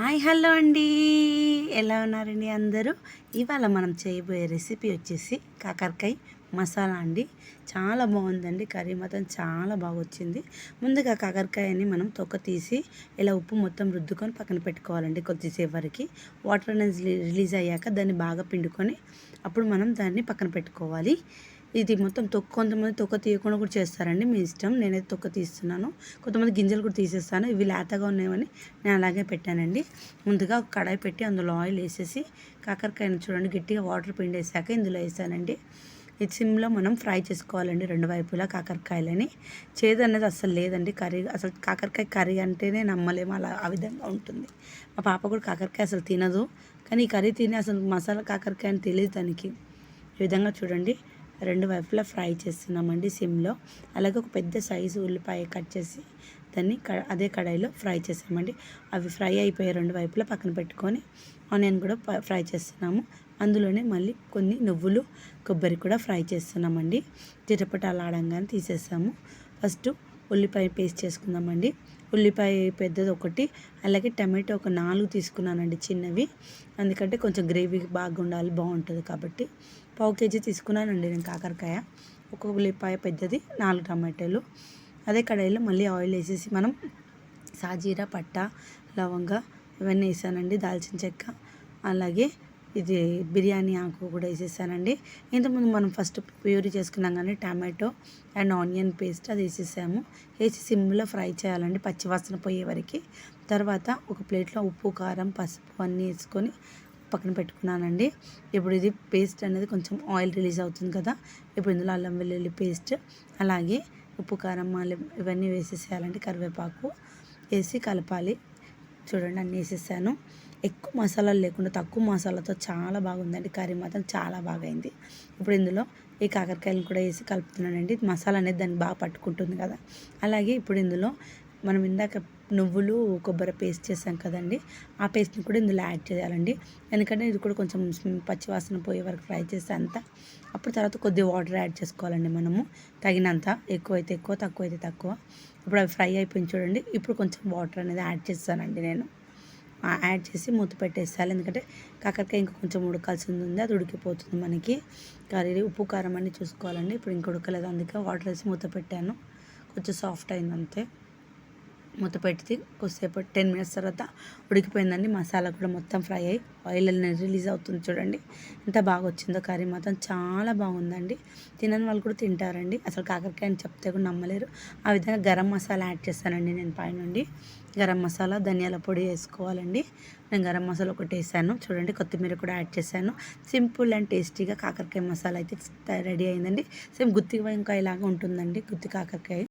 Hi hello అండి. ఎలా ఉన్నారండి అందరూ? ఇవాళ మనం చేయబోయే రెసిపీ వచ్చేసి కాకరకాయ మసాలా అండి. చాలా బాగుందండి. కర్రీ మొత్తం చాలా బాగా వచ్చింది ముందుగా కాకరకాయని మనం తొక్క తీసి ఇలా ఉప్పు మొత్తం రుద్దుకొని పక్కన పెట్టుకోవాలండి కొద్దిసేపు వరకు. వాటర్ అనేది రిలీజ్ అయ్యాక దాన్ని బాగా పిండుకొని అప్పుడు మనం దాన్ని పక్కన పెట్టుకోవాలి. ఇది మొత్తం తొక్క కొంతమంది తొక్క తీయకుండా కూడా చేస్తారండి మీ ఇష్టం. నేనైతే తొక్క తీస్తున్నాను. కొంతమంది గింజలు కూడా తీసేస్తాను. ఇవి లేతగా ఉన్నాయని నేను అలాగే పెట్టానండి. ముందుగా ఒక కడాయి పెట్టి అందులో ఆయిల్ వేసేసి కాకరకాయను చూడండి గట్టిగా వాటర్ పిండి వేసాక ఇందులో వేసానండి. ఇది సిమ్లో మనం ఫ్రై చేసుకోవాలండి రెండు వైపులా కాకరకాయలని. చేదు అనేది అసలు లేదండి. కర్రీ అసలు కాకరకాయ కర్రీ అంటేనే నమ్మలేము. అలా ఆ విధంగా ఉంటుంది. మా పాప కూడా కాకరకాయ అసలు తినదు. కానీ ఈ కర్రీ తిని అసలు మసాలా కాకరకాయ అని తెలియదు దానికి ఈ విధంగా చూడండి. రెండు వైపులా ఫ్రై చేస్తున్నామండి సిమ్లో. అలాగే ఒక పెద్ద సైజు ఉల్లిపాయ కట్ చేసి దాన్ని అదే కడాయిలో ఫ్రై చేసామండి. అవి ఫ్రై అయిపోయి రెండు వైపులా పక్కన పెట్టుకొని ఆనియన్ కూడా ఫ్రై చేస్తున్నాము. అందులోనే మళ్ళీ కొన్ని నువ్వులు కొబ్బరి కూడా ఫ్రై చేస్తున్నామండి. చిటపటాలాడంగానే తీసేసాము. ఫస్ట్ ఉల్లిపాయ పేస్ట్ చేసుకుందామండి. ఉల్లిపాయ పెద్దది ఒకటి అలాగే టమాటో ఒక నాలుగు తీసుకున్నానండి చిన్నవి. ఎందుకంటే కొంచెం గ్రేవీ బాగా ఉండాలి బాగుంటుంది కాబట్టి. పావు కేజీ తీసుకున్నానండి నేను కాకరకాయ. ఒక ఉల్లిపాయ పెద్దది నాలుగు టమాటోలు. అదే కడాయిలో మళ్ళీ ఆయిల్ వేసేసి మనం సాజీరా పట్ట లవంగ ఇవన్నీ వేసానండి దాల్చిన చెక్క అలాగే ఇది బిర్యానీ ఆకు కూడా వేసేసానండి. ఇంతకుముందు మనం ఫస్ట్ ప్యూరీ చేసుకున్నాం కానీ టమాటో అండ్ ఆనియన్ పేస్ట్ అది వేసేసాము. వేసి సిమ్లో ఫ్రై చేయాలండి పచ్చివాసన పోయే వరకు. తర్వాత ఒక ప్లేట్లో ఉప్పు కారం పసుపు అన్నీ వేసుకొని పక్కన పెట్టుకున్నానండి. ఇప్పుడు ఇది పేస్ట్ అనేది కొంచెం ఆయిల్ రిలీజ్ అవుతుంది కదా ఇప్పుడు ఇందులో అల్లం వెల్లుల్లి పేస్ట్ అలాగే ఉప్పు కారం ఇవన్నీ వేసేసేయాలండి కరివేపాకు. వేసి కలపాలి. చూడండి అన్నీ వేసేసాను. ఎక్కువ మసాలాలు లేకుండా తక్కువ మసాలాతో చాలా బాగుందండి. కర్రీ మాత్రం చాలా బాగా అయింది ఇప్పుడు ఇందులో ఈ కాకరకాయలను కూడా వేసి కలుపుతున్నానండి. మసాలా అనేది దాన్ని బాగా పట్టుకుంటుంది కదా. అలాగే ఇప్పుడు ఇందులో మనం ఇందాక నువ్వులు కొబ్బరి పేస్ట్ చేసాం కదండి. ఆ పేస్ట్ని కూడా ఇందులో యాడ్ చేయాలండి. ఎందుకంటే ఇది కూడా కొంచెం పచ్చివాసన పోయే వరకు ఫ్రై చేస్తే అంత. అప్పుడు తర్వాత కొద్దిగా వాటర్ యాడ్ చేసుకోవాలండి మనము. తగినంత ఎక్కువ అయితే ఎక్కువ తక్కువ అయితే తక్కువ. ఇప్పుడు అవి ఫ్రై అయిపోయింది చూడండి. ఇప్పుడు కొంచెం వాటర్ అనేది యాడ్ చేస్తానండి నేను. యాడ్ చేసి మూత పెట్టేసేయాలి. ఎందుకంటే కాకరకాయ ఇంకా కొంచెం ఉడకాల్సింది ఉంది. అది ఉడికిపోతుంది మనకి. కర్రీ ఉప్పు కారం అన్నీ చూసుకోవాలండి. ఇప్పుడు ఇంకా ఉడకలేదు. అందుకే వాటర్ వేసి మూత పెట్టాను. కొంచెం సాఫ్ట్ అయింది అంతే మూత పెట్టి కొద్దిసేపు టెన్ మినిట్స్ తర్వాత ఉడికిపోయిందండి. మసాలా కూడా మొత్తం ఫ్రై అయ్యి ఆయిల్ అనేది రిలీజ్ అవుతుంది చూడండి. ఎంత బాగా వచ్చిందో కర్రీ మాత్రం చాలా బాగుందండి. తినని వాళ్ళు కూడా తింటారండి. అసలు కాకరకాయ అని చెప్తే కూడా నమ్మలేరు. ఆ విధంగా గరం మసాలా యాడ్ చేస్తానండి నేను పైనుండి. గరం మసాలా ధనియాల పొడి వేసుకోవాలండి. నేను గరం మసాలా ఒకటి వేసాను. చూడండి కొత్తిమీర కూడా యాడ్ చేశాను. సింపుల్ అండ్ టేస్టీగా కాకరకాయ మసాలా అయితే రెడీ అయిందండి. సేమ్ గుత్తి వంకాయ లాగా ఉంటుందండి గుత్తి కాకరకాయ.